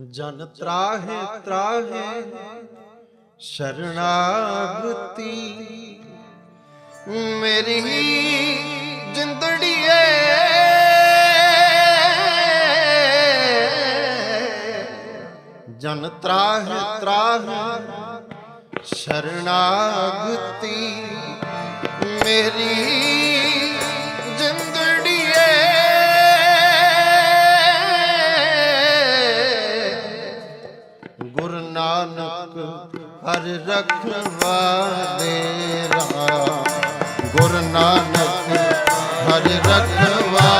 ਜਨ ਤਰਾਹੇ ਤਰਾਹੇ ਸ਼ਰਣਾਗਤੀ। ਮੇਰੀ ਜਿੰਦੜੀਏ ਜਨ ਤਰਾਹੇ ਤਰਾਹੇ ਸ਼ਰਣਾਗਤੀ। ਮੇਰੀ ਗੁਰੂ ਨਾਨਕ ਹਰ ਰਖਵਾਲੇ ਰਾਮ। ਗੁਰੂ ਨਾਨਕ ਹਰ ਰਖਵਾਲੇ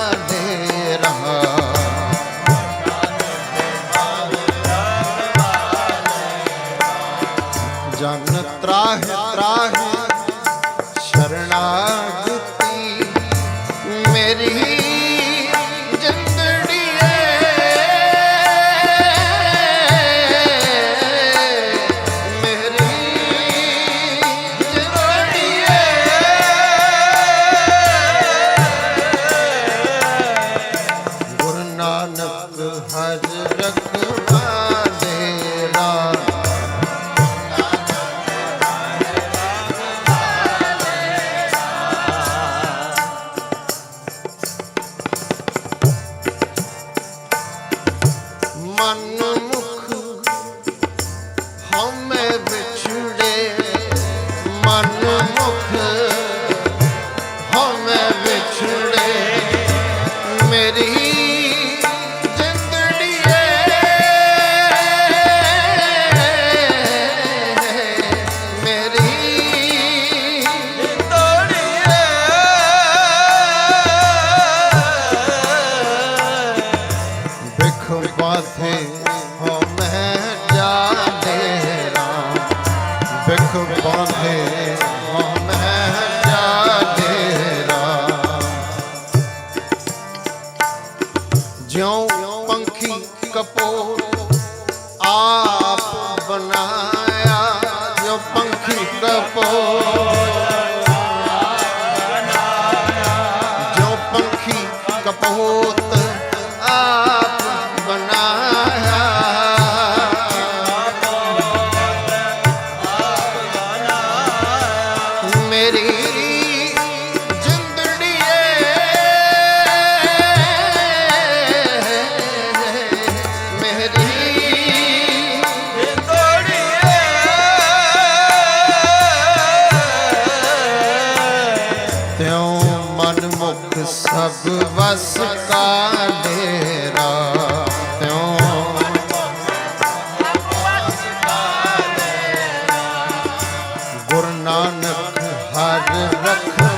ਨਾਨਕ ਹਰ ਰਖਵਾਲੇ ਰਾਮ। ਮਨ ਮੁਖ ਹਉਮੈ ਬਿਖ ਬਾਥੇ ਹੋ ਮੈਂ ਜਾਦੇ ਰਾਮ ਜਿਉ ਪੰਖੀ ਕਪੋਰ ਆਪ ਬਣਾਇਆ, ਜਿਉ ਪੰਖੀ ਕਪੋਰ। ਕਪੋਤ ਮੇਰੀ ਜਿੰਦੜੀਏ ਮੇਰੀ ਤਿਉ ਮਨ ਮੁਖ ਸਭ ਵਸ ਕਾ ਡੇਰਾ। ਨਾਨਕ ਹਰ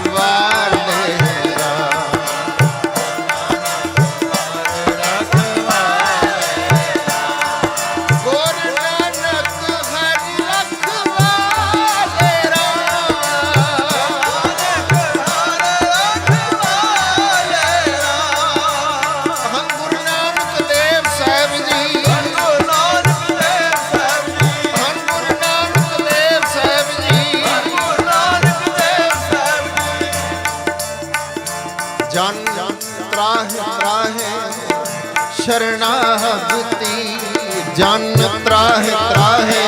ਤਰਾਹਿ ਤਰਾਹਿ ਸ਼ਰਣਾਗਤੀ ਜਨ ਤਰਾਹਿ ਤਰਾਹਿ।